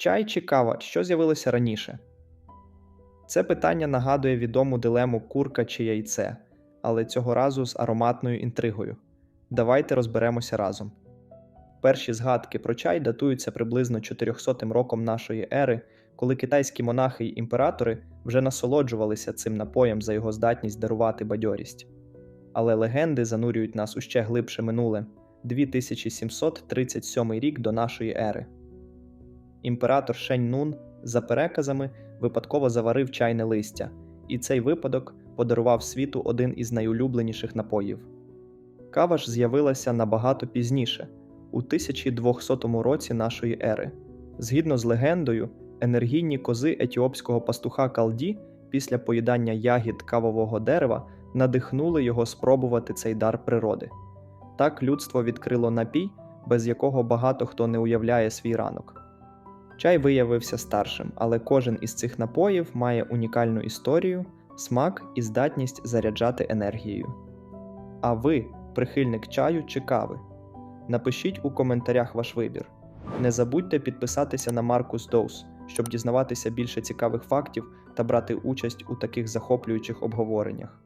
Чай чи кава, що з'явилося раніше? Це питання нагадує відому дилему курка чи яйце, але цього разу з ароматною інтригою. Давайте розберемося разом. Перші згадки про чай датуються приблизно 400 роком нашої ери, коли китайські монахи й імператори вже насолоджувалися цим напоєм за його здатність дарувати бадьорість. Але легенди занурюють нас у ще глибше минуле 2737 рік до нашої ери. Імператор Шень Нун, за переказами, випадково заварив чайне листя, і цей випадок подарував світу один із найулюбленіших напоїв. Кава ж з'явилася набагато пізніше, у 1200 році нашої ери. Згідно з легендою, енергійні кози етіопського пастуха Калді після поїдання ягід кавового дерева надихнули його спробувати цей дар природи. Так людство відкрило напій, без якого багато хто не уявляє свій ранок. Чай виявився старшим, але кожен із цих напоїв має унікальну історію, смак і здатність заряджати енергією. А ви, прихильник чаю чи кави? Напишіть у коментарях ваш вибір. Не забудьте підписатися на Маркус Доус, щоб дізнаватися більше цікавих фактів та брати участь у таких захоплюючих обговореннях.